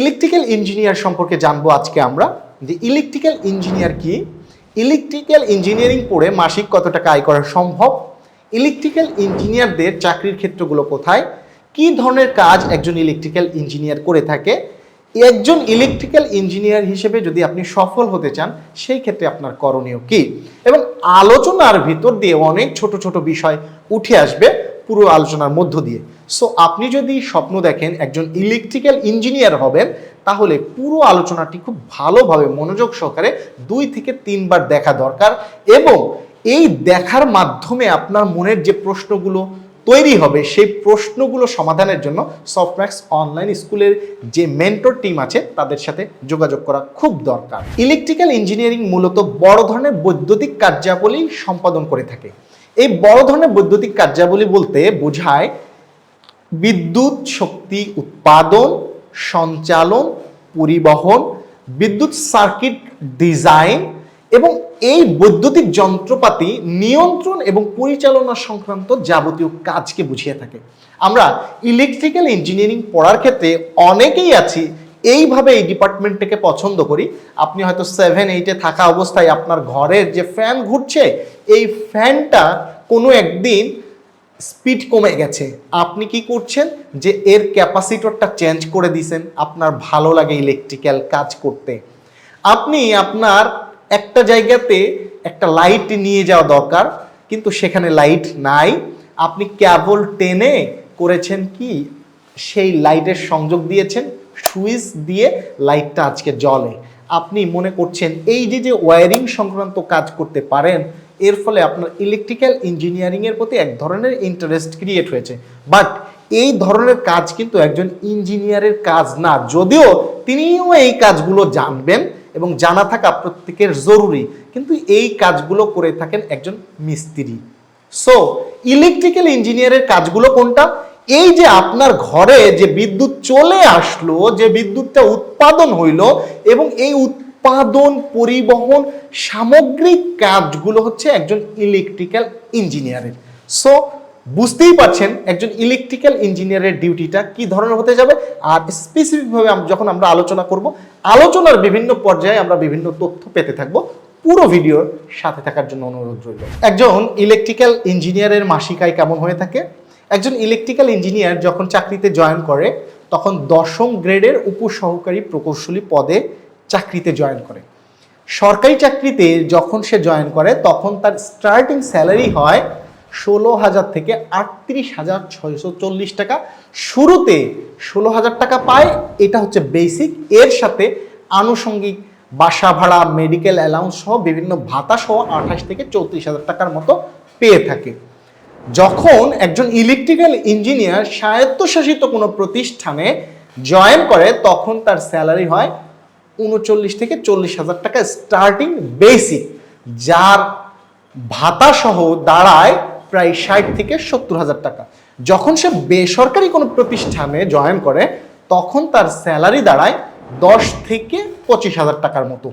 Electrical engineer সম্পর্কে জানব আজকে আমরা। যে ইলেকট্রিক্যাল ইঞ্জিনিয়ার কি? ইলেকট্রিক্যাল ইঞ্জিনিয়ারিং পড়ে মাসিক কত টাকা আয় করা সম্ভব? ইলেকট্রিক্যাল ইঞ্জিনিয়ারদের চাকরির ক্ষেত্রগুলো কোথায়? কি ধরনের কাজ একজন ইলেকট্রিক্যাল ইঞ্জিনিয়ার করে থাকে? একজন ইলেকট্রিক্যাল ইঞ্জিনিয়ার হিসেবে যদি আপনি সফল হতে চান, সেই ক্ষেত্রে আপনার করণীয় কি? এবং আলোচনার ভিতর দিয়ে অনেক ছোট ছোট বিষয় উঠে আসবে। পুরো আলোচনার মধ্য দিয়ে। সো আপনি যদি স্বপ্ন দেখেন একজন ইলেকট্রিক্যাল ইঞ্জিনিয়ার হবেন, তাহলে পুরো আলোচনাটি খুব ভালোভাবে মনোযোগ সহকারে দুই থেকে তিনবার দেখা দরকার এবং এই দেখার মাধ্যমে আপনার মনের যে প্রশ্নগুলো তৈরি হবে, সেই প্রশ্নগুলো সমাধানের জন্য সফটম্যাক্স অনলাইন স্কুলের যে মেন্টর টিম আছে, তাদের সাথে যোগাযোগ করা খুব দরকার। ইলেকট্রিক্যাল ইঞ্জিনিয়ারিং মূলত বড় ধরনের বৈদ্যুতিক কার্যাবলী সম্পাদন করে থাকে। এই বড় ধরনের বৈদ্যুতিক কার্যাবলী বলতে বোঝায় বিদ্যুৎ শক্তি উৎপাদন, সঞ্চালন, পরিবহন, বিদ্যুৎ সার্কিট ডিজাইন এবং এই বৈদ্যুতিক যন্ত্রপাতি নিয়ন্ত্রণ এবং পরিচালনা সংক্রান্ত যাবতীয় কাজকে বুঝিয়ে থাকে। আমরা ইলেকট্রিক্যাল ইঞ্জিনিয়ারিং পড়ার ক্ষেত্রে অনেকেই আছি এইভাবে এই ডিপার্টমেন্টটাকে পছন্দ করি। আপনি হয়তো সেভেন এইটে থাকা অবস্থায় আপনার ঘরের যে ফ্যান ঘুরছে, এই ফ্যানটা কোনো একদিন স্পিড কমে গেছে। আপনি কি করছেন যে এর ক্যাপাসিটরটা চেঞ্জ করে দিছেন, আপনার ভালো লাগে ইলেকট্রিক্যাল কাজ করতে। আপনি আপনার একটা জায়গাতে একটা লাইট নিয়ে যাওয়া দরকার, কিন্তু সেখানে লাইট নাই। আপনি কেবল টেনে করেছেন কি? সেই লাইটের সংযোগ দিয়েছেন। সুইচ দিয়ে লাইটটা আজকে জ্বলে। আপনি মনে করছেন এই যে যে ওয়ারিং সংক্রান্ত কাজ করতে পারেন, এর ফলে আপনার ইলেকট্রিক্যাল ইঞ্জিনিয়ারিংয়ের প্রতি এক ধরনের ইন্টারেস্ট ক্রিয়েট হয়েছে। বাট এই ধরনের কাজ কিন্তু একজন ইঞ্জিনিয়ারের কাজ না। যদিও তিনিও এই কাজগুলো জানবেন এবং জানা থাকা প্রত্যেকের জরুরি। কিন্তু এই কাজগুলো করে থাকেন একজন মিস্ত্রি। সো ইলেকট্রিক্যাল ইঞ্জিনিয়ারের কাজগুলো কোনটা? এই যে আপনার ঘরে যে বিদ্যুৎ চলে আসলো, যে বিদ্যুৎটা উৎপাদন হইল এবং এই উৎপাদন, পরিবহন সামগ্রিক কাজগুলো হচ্ছে একজন ইলেকট্রিক্যাল ইঞ্জিনিয়ারের সো বুঝতেই পারছেন একজন ইলেকট্রিক্যাল ইঞ্জিনিয়ারের ডিউটিটা কি ধরনের হতে যাবে? আর স্পেসিফিকভাবে যখন আমরা আলোচনা করব, আলোচনার বিভিন্ন পর্যায়ে আমরা বিভিন্ন তথ্য পেতে থাকব। পুরো ভিডিওর সাথে থাকার জন্য অনুরোধ রইল। একজন ইলেকট্রিক্যাল ইঞ্জিনিয়ারের মাসিকায় কেমন হয়ে থাকে? একজন ইলেকট্রিক্যাল ইঞ্জিনিয়ার যখন চাকরিতে জয়েন করে, তখন দশম গ্রেডের উপসহকারী প্রকৌশলী পদে চাকরিতে জয়েন করে। সরকারি চাকরিতে যখন সে জয়েন করে, তখন তার স্টার্টিং স্যালারি হয় ষোলো হাজার থেকে আটত্রিশ হাজার ছয়শো চল্লিশ টাকা। শুরুতে ষোলো হাজার টাকা পায়, এটা হচ্ছে বেসিক এর সাথে আনুষঙ্গিক বাসা ভাড়া মেডিকেল অ্যালাউন্স সহ বিভিন্ন ভাতা সহ আঠাশ থেকে চৌত্রিশ হাজার টাকার মতো পেয়ে থাকে। যখন একজন ইলেকট্রিক্যাল ইঞ্জিনিয়ার স্বায়ত্তশাসিত কোনো প্রতিষ্ঠানে জয়েন করে, তখন তার স্যালারি হয় উনচল্লিশ থেকে চল্লিশ হাজার টাকা স্টার্টিং বেসিক যার ভাতা সহ দাঁড়ায় প্রায় ষাট থেকে সত্তর হাজার টাকা। যখন সে বেসরকারি কোনো প্রতিষ্ঠানে জয়েন করে, তখন তার স্যালারি দাঁড়ায় দশ থেকে পঁচিশ হাজার টাকার মতো।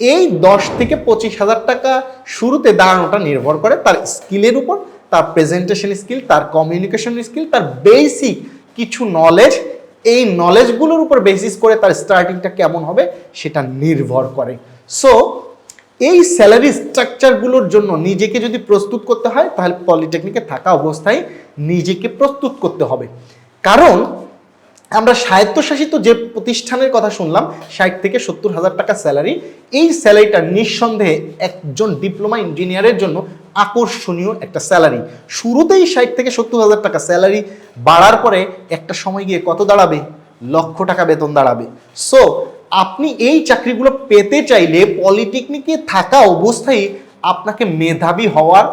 এই দশ থেকে পঁচিশ হাজার টাকা শুরুতে দাঁড়ানোটা নির্ভর করে তার স্কিলের উপর তার প্রেজেন্টেশন স্কিল তার কমিউনিকেশন স্কিল তার বেসিক কিছু নলেজ এই নলেজগুলোর উপর বেসিস করে তার স্টার্টিংটা কেমন হবে সেটা নির্ভর করে। সো এই স্যালারি স্ট্রাকচারগুলোর জন্য নিজেকে যদি প্রস্তুত করতে হয়, তাহলে পলিটেকনিকে থাকা অবস্থায় নিজেকে প্রস্তুত করতে হবে। কারণ আমরা স্বায়ত্তশাসিত যে প্রতিষ্ঠানের কথা শুনলাম, ষাট থেকে সত্তর হাজার টাকা স্যালারি, এই স্যালারিটা নিঃসন্দেহে একজন ডিপ্লোমা ইঞ্জিনিয়ারের জন্য আকর্ষণীয় একটা স্যালারি। শুরুতেই ষাট থেকে সত্তর হাজার টাকা স্যালারি, বাড়ার পরে একটা সময় গিয়ে কত দাঁড়াবে? লক্ষ টাকা বেতন দাঁড়াবে। সো আপনি এই চাকরিগুলো পেতে চাইলে পলিটেকনিকে থাকা অবস্থায় আপনাকে মেধাবী হওয়ার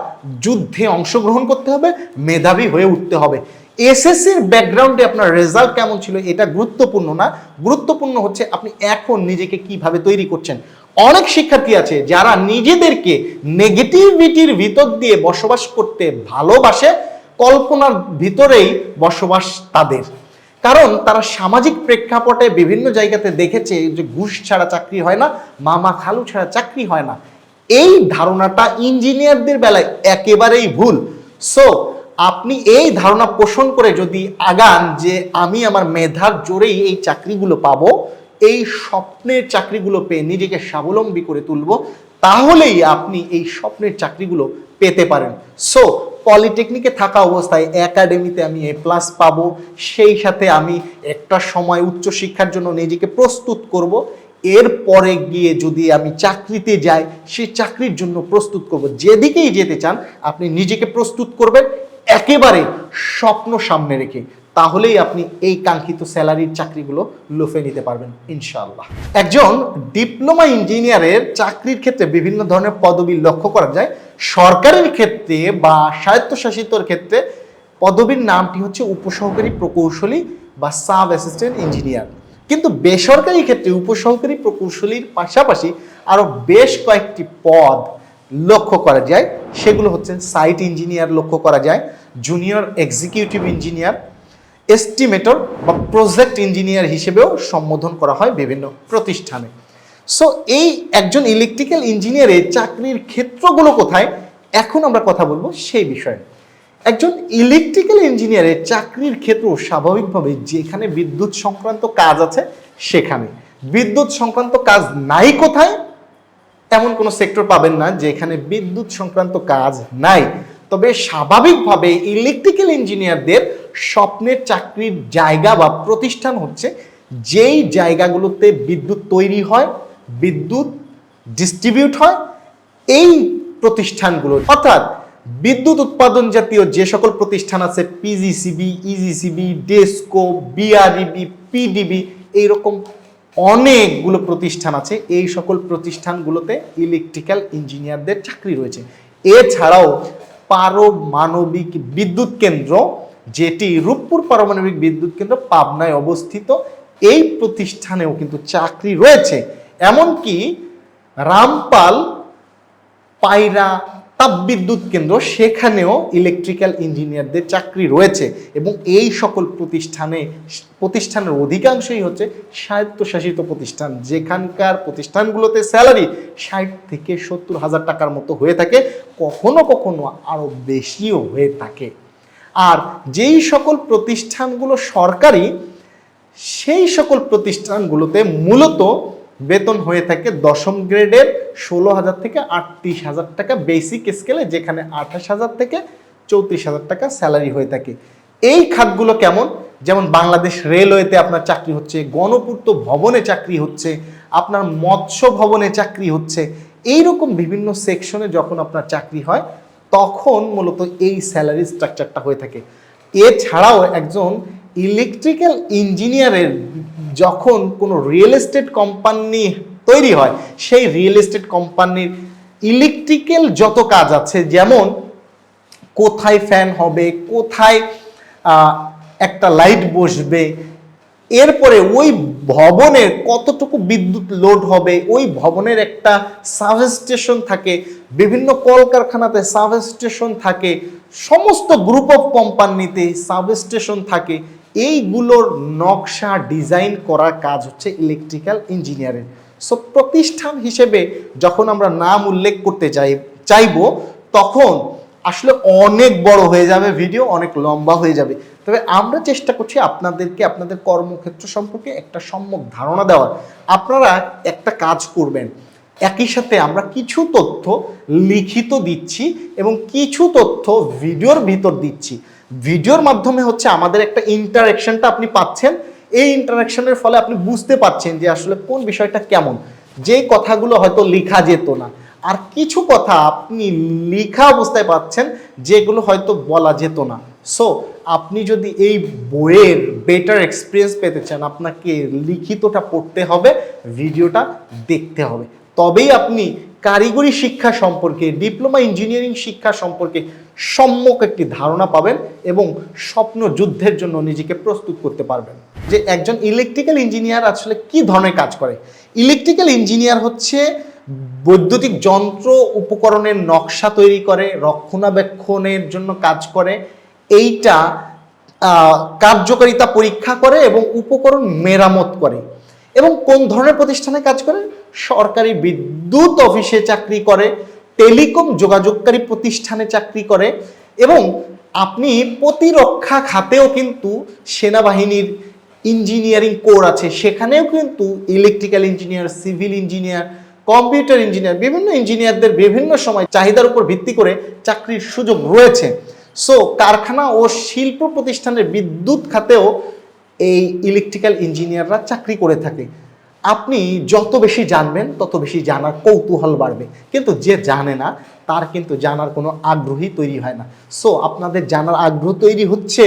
যুদ্ধে অংশগ্রহণ করতে হবে, মেধাবী হয়ে উঠতে হবে। এসএসসির ব্যাকগ্রাউন্ডে আপনার রেজাল্ট কেমন ছিল এটা গুরুত্বপূর্ণ না। গুরুত্বপূর্ণ হচ্ছে আপনি এখন নিজেকে কীভাবে তৈরি করছেন। অনেক শিক্ষার্থী আছে যারা নিজেদেরকে নেগেটিভিটির ভিতর দিয়ে বসবাস করতে ভালোবাসে, কল্পনার ভিতরেই বসবাস তাদের। কারণ তারা সামাজিক প্রেক্ষাপটে বিভিন্ন জায়গাতে দেখেছে যে ঘুষ ছাড়া চাকরি হয় না, মামা খালু ছাড়া চাকরি হয় না। এই ধারণাটা ইঞ্জিনিয়ারদের বেলায় একেবারেই ভুল। সো আপনি এই ধারণা পোষণ করে যদি আগান যে আমি আমার মেধার জোরেই এই চাকরিগুলো পাবো, এই স্বপ্নের চাকরিগুলো পেয়ে নিজেকে স্বাবলম্বী করে তুলবো, তাহলেই আপনি এই স্বপ্নের চাকরিগুলো পেতে পারেন। সো পলিটেকনিকে থাকা অবস্থায় একাডেমিতে আমি এ প্লাস পাবো, সেই সাথে আমি একটা সময় উচ্চশিক্ষার জন্য নিজেকে প্রস্তুত করব। এরপরে গিয়ে যদি আমি চাকরিতে যাই, সেই চাকরির জন্য প্রস্তুত করব। যেদিকেই যেতে চান, আপনি নিজেকে প্রস্তুত করবেন একেবারে স্বপ্ন সামনে রেখে, তাহলেই আপনি এই কাঙ্ক্ষিত স্যালারির চাকরিগুলো লুফে নিতে পারবেন, ইনশাআল্লাহ। একজন ডিপ্লোমা ইঞ্জিনিয়ারের চাকরির ক্ষেত্রে বিভিন্ন ধরনের পদবি লক্ষ্য করা যায়। সরকারের ক্ষেত্রে বা স্বায়ত্তশাসিতর ক্ষেত্রে পদবীর নামটি হচ্ছে উপসহকারী প্রকৌশলী বা সাব অ্যাসিস্ট্যান্ট ইঞ্জিনিয়ার। কিন্তু বেসরকারি ক্ষেত্রে উপসহকারী প্রকৌশলীর পাশাপাশি আরও বেশ কয়েকটি পদ লক্ষ্য করা যায়। সেগুলো হচ্ছে সাইট ইঞ্জিনিয়ার লক্ষ্য করা যায়, জুনিয়র এক্সিকিউটিভ ইঞ্জিনিয়ার, এস্টিমেটর বা প্রজেক্ট ইঞ্জিনিয়ার হিসেবেও সম্বোধন করা হয় বিভিন্ন প্রতিষ্ঠানে। সো এই একজন ইলেকট্রিক্যাল ইঞ্জিনিয়ারের চাকরির ক্ষেত্রগুলো কোথায়? এখন আমরা কথা বলব সেই বিষয়ে। একজন ইলেকট্রিক্যাল ইঞ্জিনিয়ারের চাকরির ক্ষেত্র স্বাভাবিকভাবে যেখানে বিদ্যুৎ সংক্রান্ত কাজ আছে, সেখানে। বিদ্যুৎ সংক্রান্ত কাজ নাই কোথায়? এমন কোনো সেক্টর পাবেন না যেখানে বিদ্যুৎ সংক্রান্ত কাজ নাই। তবে স্বাভাবিকভাবে ইলেকট্রিক্যাল ইঞ্জিনিয়ারদের স্বপ্নের চাকরির জায়গা বা প্রতিষ্ঠান হচ্ছে যেই জায়গাগুলোতে বিদ্যুৎ তৈরি হয়, বিদ্যুৎ ডিস্ট্রিবিউট হয় এই প্রতিষ্ঠানগুলো। অর্থাৎ বিদ্যুৎ উৎপাদন জাতীয় যে সকল প্রতিষ্ঠান আছে PGCB EGCB DESCO BREB PDB এইরকম অনেকগুলো প্রতিষ্ঠান আছে। এই সকল প্রতিষ্ঠানগুলোতে ইলেকট্রিক্যাল ইঞ্জিনিয়ারদের চাকরি রয়েছে। এছাড়াও পারমাণবিক বিদ্যুৎ কেন্দ্র, যেটি রূপপুর পারমাণবিক বিদ্যুৎ কেন্দ্র পাবনায় অবস্থিত, এই প্রতিষ্ঠানেও কিন্তু চাকরি রয়েছে। এমনকি রামপাল, পায়রা তাপবিদ্যুৎ কেন্দ্র, সেখানেও ইলেকট্রিক্যাল ইঞ্জিনিয়ারদের চাকরি রয়েছে এবং এই সকল প্রতিষ্ঠানে, প্রতিষ্ঠানের অধিকাংশই হচ্ছে স্বায়ত্তশাসিত প্রতিষ্ঠান। যেখানকার প্রতিষ্ঠানগুলোতে স্যালারি ষাট থেকে সত্তর হাজার টাকার মতো হয়ে থাকে, কখনো কখনো আরও বেশিও হয়ে থাকে। আর যেই সকল প্রতিষ্ঠানগুলো সরকারি, সেই সকল প্রতিষ্ঠানগুলোতে মূলত বেতন হয়ে থাকে দশম গ্রেডের ষোলো হাজার থেকে আটত্রিশ হাজার টাকা বেসিক স্কেলে যেখানে আঠাশ হাজার থেকে চৌত্রিশ হাজার টাকা স্যালারি হয়ে থাকে। এই খাতগুলো কেমন? যেমন বাংলাদেশ রেলওয়েতে আপনার চাকরি হচ্ছে, গণপূর্ত ভবনে চাকরি হচ্ছে, আপনার মৎস্য ভবনে চাকরি হচ্ছে এই রকম বিভিন্ন সেকশনে যখন আপনার চাকরি হয়, তখন মূলত এই স্যালারি স্ট্রাকচারটা হয়ে থাকে। এছাড়াও একজন ইলেকট্রিক্যাল ইঞ্জিনিয়ারের যখন কোনো রিয়েল এস্টেট কোম্পানি তৈরি হয়, সেই রিয়েল এস্টেট কোম্পানির ইলেকট্রিক্যাল যত কাজ আছে, যেমন কোথায় ফ্যান হবে, কোথায় একটা লাইট বসবে, এরপরে ওই ভবনের কতটুকু বিদ্যুৎ লোড হবে, ওই ভবনের একটা সাবস্টেশন থাকে, বিভিন্ন কলকারখানাতে সাবস্টেশন থাকে, সমস্ত গ্রুপ অফ কোম্পানিতে সাবস্টেশন থাকে এইগুলোর নকশা ডিজাইন করার কাজ হচ্ছে ইলেকট্রিক্যাল ইঞ্জিনিয়ারের সো প্রতিষ্ঠান হিসেবে যখন আমরা নাম উল্লেখ করতে চাই চাইব, তখন আসলে অনেক বড় হয়ে যাবে ভিডিও অনেক লম্বা হয়ে যাবে। তবে আমরা চেষ্টা করছি আপনাদেরকে আপনাদের কর্মক্ষেত্র সম্পর্কে একটা সম্যক ধারণা দেওয়ার। আপনারা একটা কাজ করবেন। একই সাথে আমরা কিছু তথ্য লিখিত দিচ্ছি এবং কিছু তথ্য ভিডিওর ভিতর দিচ্ছি। ভিডিওর মাধ্যমে হচ্ছে আমাদের একটা ইন্টারাকশনটা আপনি পাচ্ছেন। এই ইন্টারাকশনের ফলে আপনি বুঝতে পারছেন যে আসলে কোন বিষয়টা কেমন। যে কথাগুলো হয়তো লেখা যেত না। আর কিছু কথা আপনি লেখা অবস্থায় পাচ্ছেন যেগুলো হয়তো বলা যেত না। সো আপনি যদি এই বইয়ের বেটার এক্সপিরিয়েন্স পেতে চান, আপনাকে লিখিতটা পড়তে হবে, ভিডিওটা দেখতে হবে। তবেই আপনি কারিগরি শিক্ষা সম্পর্কে ডিপ্লোমা ইঞ্জিনিয়ারিং শিক্ষা সম্পর্কে সম্যক একটি ধারণা পাবেন এবং স্বপ্ন যুদ্ধের জন্য নিজেকে প্রস্তুত করতে পারবেন। যে একজন ইলেকট্রিক্যাল ইঞ্জিনিয়ার আসলে কি ধরনের কাজ করে? ইলেকট্রিক্যাল ইঞ্জিনিয়ার হচ্ছে বৈদ্যুতিক যন্ত্র উপকরণের নকশা তৈরি করে, রক্ষণাবেক্ষণের জন্য কাজ করে, এইটা কার্যকারিতা পরীক্ষা করে এবং উপকরণ মেরামত করে। এবং কোন ধরনের প্রতিষ্ঠানে কাজ করে? সরকারি বিদ্যুৎ অফিসে চাকরি করে টেলিকম যোগাযোগকারী প্রতিষ্ঠানে চাকরি করে এবং আপনি প্রতিরক্ষা খাতেও কিন্তু সেনাবাহিনীর ইঞ্জিনিয়ারিং কোর আছে। সেখানেও কিন্তু electrical engineer, civil engineer, computer engineer, বিভিন্ন ইঞ্জিনিয়ারদের বিভিন্ন সময় চাহিদার উপর ভিত্তি করে চাকরির সুযোগ রয়েছে। সো কারখানা ও শিল্প প্রতিষ্ঠানের বিদ্যুৎ খাতেও এই ইলেকট্রিক্যাল ইঞ্জিনিয়াররা চাকরি করে থাকে। আপনি যত বেশি জানবেন, তত বেশি জানার কৌতূহল বাড়বে। কিন্তু যে জানে না, তার কিন্তু জানার কোনো আগ্রহী তৈরি হয় না। সো আপনাদের জানার আগ্রহ তৈরি হচ্ছে,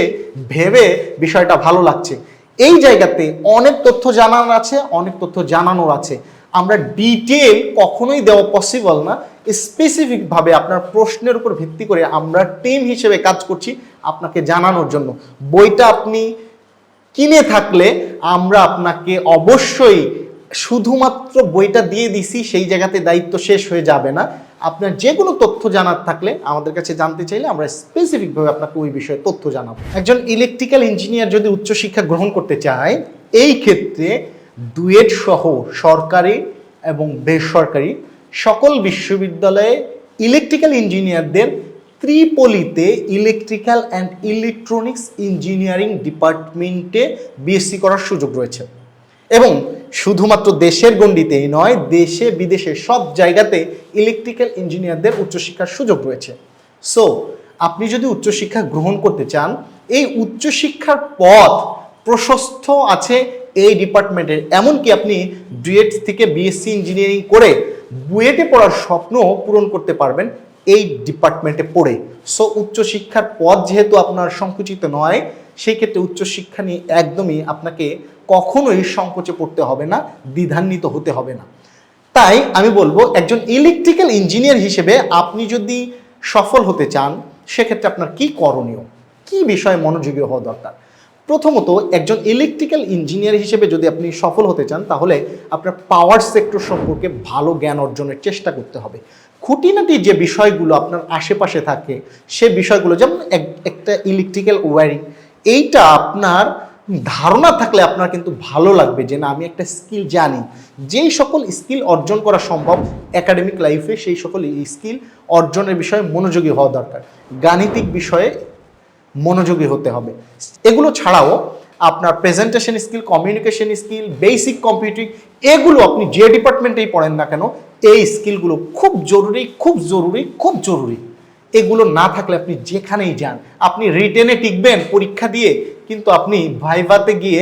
ভেবে বিষয়টা ভালো লাগছে। এই জায়গাতে অনেক তথ্য জানার আছে, অনেক তথ্য জানানোর আছে। আমরা ডিটেল কখনোই দেওয়া পসিবল না। স্পেসিফিকভাবে আপনার প্রশ্নের উপর ভিত্তি করে আমরা টিম হিসেবে কাজ করছি আপনাকে জানানোর জন্য। বইটা আপনি কিনে থাকলে আমরা আপনাকে অবশ্যই শুধুমাত্র বইটা দিয়ে দিছি, সেই জায়গাতে দায়িত্ব শেষ হয়ে যাবে না। আপনার যে কোনো তথ্য জানার থাকলে আমাদের কাছে জানতে চাইলে আমরা স্পেসিফিকভাবে আপনাকে ওই বিষয়ে তথ্য জানাব। একজন ইলেকট্রিক্যাল ইঞ্জিনিয়ার যদি উচ্চশিক্ষা গ্রহণ করতে চায়, এই ক্ষেত্রে ডুয়েট সহ সরকারি এবং বেসরকারি সকল বিশ্ববিদ্যালয়ে ইলেকট্রিক্যাল ইঞ্জিনিয়ারদের ত্রিপলিতে ইলেকট্রিক্যাল অ্যান্ড ইলেকট্রনিক্স ইঞ্জিনিয়ারিং ডিপার্টমেন্টে বিএসসি করার সুযোগ রয়েছে। এবং শুধুমাত্র দেশের গণ্ডিতেই নয়, দেশে, বিদেশে সব জায়গাতে ইলেকট্রিক্যাল ইঞ্জিনিয়ারদের উচ্চশিক্ষার সুযোগ রয়েছে। সো আপনি যদি উচ্চশিক্ষা গ্রহণ করতে চান, এই উচ্চশিক্ষার পথ প্রশস্ত আছে এই ডিপার্টমেন্টের। এমনকি আপনি ডুয়েট থেকে বিএসসি ইঞ্জিনিয়ারিং করে বুয়েটে পড়ার স্বপ্ন পূরণ করতে পারবেন এই ডিপার্টমেন্টে পড়ে। সো উচ্চশিক্ষার পথ যেহেতু আপনার সংকুচিত নয়, সেই ক্ষেত্রে উচ্চশিক্ষা নিয়ে একদমই আপনাকে কখনোই সংকোচে পড়তে হবে না, দ্বিধান্বিত হতে হবে না। তাই আমি বলব, একজন ইলেকট্রিক্যাল ইঞ্জিনিয়ার হিসেবে আপনি যদি সফল হতে চান, সেক্ষেত্রে আপনার কি করণীয়? কি বিষয়ে মনোযোগী হওয়া দরকার? প্রথমত, একজন ইলেকট্রিক্যাল ইঞ্জিনিয়ার হিসেবে যদি আপনি সফল হতে চান, তাহলে আপনার পাওয়ার সেক্টর সম্পর্কে ভালো জ্ঞান অর্জনের চেষ্টা করতে হবে। খুঁটিনাটি যে বিষয়গুলো আপনার আশেপাশে থাকে, সে বিষয়গুলো যেমন এক- একটা ইলেকট্রিক্যাল ওয়্যারিং এইটা আপনার ধারণা থাকলে আপনার কিন্তু ভালো লাগবে যে না, আমি একটা স্কিল জানি। যেই সকল স্কিল অর্জন করা সম্ভব একাডেমিক লাইফে সেই সকল স্কিল অর্জনের বিষয়ে মনোযোগী হওয়া দরকার। গাণিতিক বিষয়ে মনোযোগী হতে হবে। এগুলো ছাড়াও আপনার presentation skill communication skill basic computing এগুলো আপনি যে ডিপার্টমেন্টেই পড়েন না কেন, এই স্কিলগুলো খুব জরুরি খুব জরুরি খুব জরুরি। এগুলো না থাকলে আপনি যেখানেই যান, আপনি রিটেনে টিকবেন পরীক্ষা দিয়ে কিন্তু আপনি ভাইভাতে গিয়ে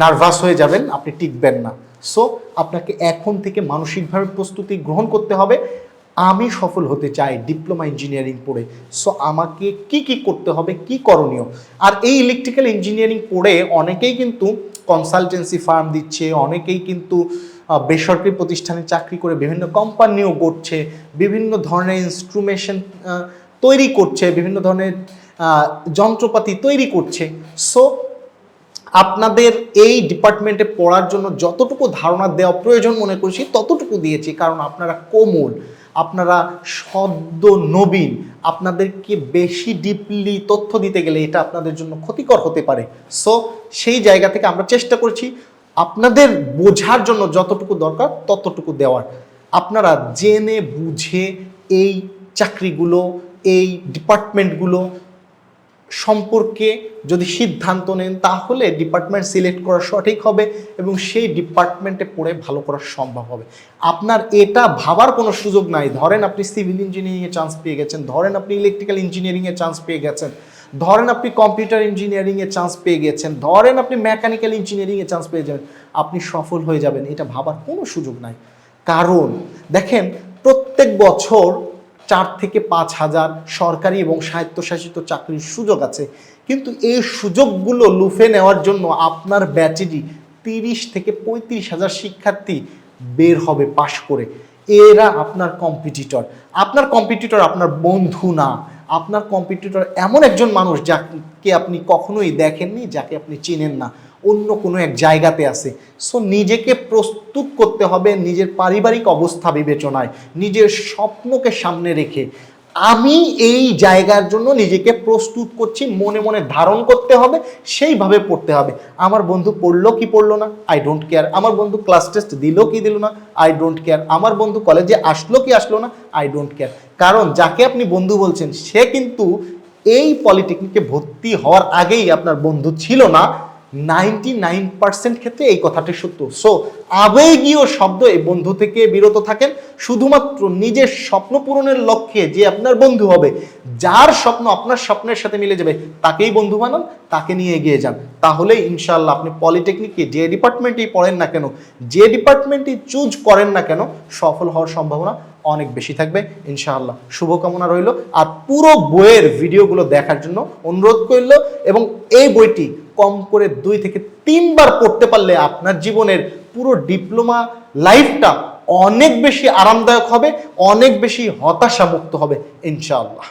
নার্ভাস হয়ে যাবেন, আপনি টিকবেন না। সো আপনাকে এখন থেকে মানসিকভাবে প্রস্তুতি গ্রহণ করতে হবে। আমি সফল হতে চাই ডিপ্লোমা ইঞ্জিনিয়ারিং পড়ে। সো আমাকে কি কি করতে হবে, কি করণীয়? আর এই ইলেকট্রিক্যাল ইঞ্জিনিয়ারিং পড়ে অনেকেই কিন্তু কনসালটেন্সি ফার্ম দিচ্ছে, অনেকেই কিন্তু বেসরকারি প্রতিষ্ঠানে চাকরি করে বিভিন্ন কোম্পানিও গড়ছে, বিভিন্ন ধরনের ইনস্ট্রুমেশন তৈরি করছে, বিভিন্ন ধরনের যন্ত্রপাতি তৈরি করছে। সো আপনাদের এই ডিপার্টমেন্টে পড়ার জন্য যতটুকু ধারণা দেওয়া প্রয়োজন মনে করছি, ততটুকু দিয়েছি। কারণ আপনারা কোমল, আপনারা সদ্য নবীন, আপনাদেরকে বেশি ডিপলি তথ্য দিতে গেলে এটা আপনাদের জন্য ক্ষতিকর হতে পারে। সো সেই জায়গা থেকে আমরা চেষ্টা করছি আপনাদের বোঝার জন্য যতটুকু দরকার ততটুকু দেওয়ার। আপনারা জেনে বুঝে এই চাকরিগুলো, এই ডিপার্টমেন্টগুলো সম্পর্কে যদি সিদ্ধান্ত নেন, তাহলে ডিপার্টমেন্ট সিলেক্ট করা সঠিক হবে এবং সেই ডিপার্টমেন্টে পড়ে ভালো করা সম্ভব হবে। আপনার এটা ভাবার কোনো সুযোগ নাই। ধরেন আপনি সিভিল ইঞ্জিনিয়ারিংয়ে চান্স পেয়ে গেছেন, ধরেন আপনি ইলেকট্রিক্যাল ইঞ্জিনিয়ারিংয়ে চান্স পেয়ে গেছেন, ধরেন আপনি কম্পিউটার ইঞ্জিনিয়ারিংয়ে চান্স পেয়ে গেছেন, ধরেন আপনি মেকানিক্যাল ইঞ্জিনিয়ারিংয়ে চান্স পেয়ে যাবেন, আপনি সফল হয়ে যাবেন। এটা ভাবার কোনো সুযোগ নাই। কারণ, দেখেন, প্রত্যেক বছর চার থেকে পাঁচ হাজার সরকারি এবং স্বায়ত্তশাসিত চাকরির সুযোগ আছে। কিন্তু এই সুযোগগুলো লুফে নেওয়ার জন্য আপনার ব্যাচেরই তিরিশ থেকে পঁয়ত্রিশ হাজার শিক্ষার্থী বের হবে পাশ করে। এরা আপনার কম্পিটিটর আপনার কম্পিটিটর আপনার বন্ধু না। আপনার কম্পিটিটর এমন একজন মানুষ যাকে আপনি কখনোই দেখেননি, যাকে আপনি চিনেন না, অন্য কোনো এক জায়গাতে আছে। সো নিজেকে প্রস্তুত করতে হবে নিজের পারিবারিক অবস্থা বিবেচনায়, নিজের স্বপ্নকে সামনে রেখে। আমি এই জায়গার জন্য নিজেকে প্রস্তুত করছি, মনে মনে ধারণ করতে হবে, সেইভাবে পড়তে হবে। আমার বন্ধু পড়ল কি পড়ল না? আই ডোন্ট কেয়ার আমার বন্ধু ক্লাস টেস্ট দিল কি দিল না? আই ডোন্ট কেয়ার আমার বন্ধু কলেজে আসলো কি আসলো না? আই ডোন্ট কেয়ার কারণ যাকে আপনি বন্ধু বলছেন, সে কিন্তু এই পলিটেকনিকে ভর্তি হওয়ার আগেই আপনার বন্ধু ছিল না। নাইনটি নাইন পার্সেন্ট ক্ষেত্রে এই কথাটি সত্য। সো আবেগীয় শব্দ এই বন্ধু থেকে বিরত থাকেন। শুধুমাত্র নিজের স্বপ্ন পূরণের লক্ষ্যে যে আপনার বন্ধু হবে, যার স্বপ্ন আপনার স্বপ্নের সাথে মিলে যাবে, তাকেই বন্ধু বানান, তাকে নিয়ে এগিয়ে যান। তাহলেই ইনশাল্লাহ আপনি পলিটেকনিকে যে ডিপার্টমেন্টেই পড়েন না কেন, যে ডিপার্টমেন্টই চুজ করেন না কেন, সফল হওয়ার সম্ভাবনা অনেক বেশি থাকবে। ইনশাআল্লাহ শুভকামনা রইল। আর পুরো বইয়ের ভিডিওগুলো দেখার জন্য অনুরোধ করল এবং এই বইটি কম করে দুই থেকে তিনবার পড়তে পারলে আপনার জীবনের পুরো ডিপ্লোমা লাইফটা অনেক বেশি আরামদায়ক হবে, অনেক বেশি হতাশামুক্ত হবে, ইনশাআল্লাহ।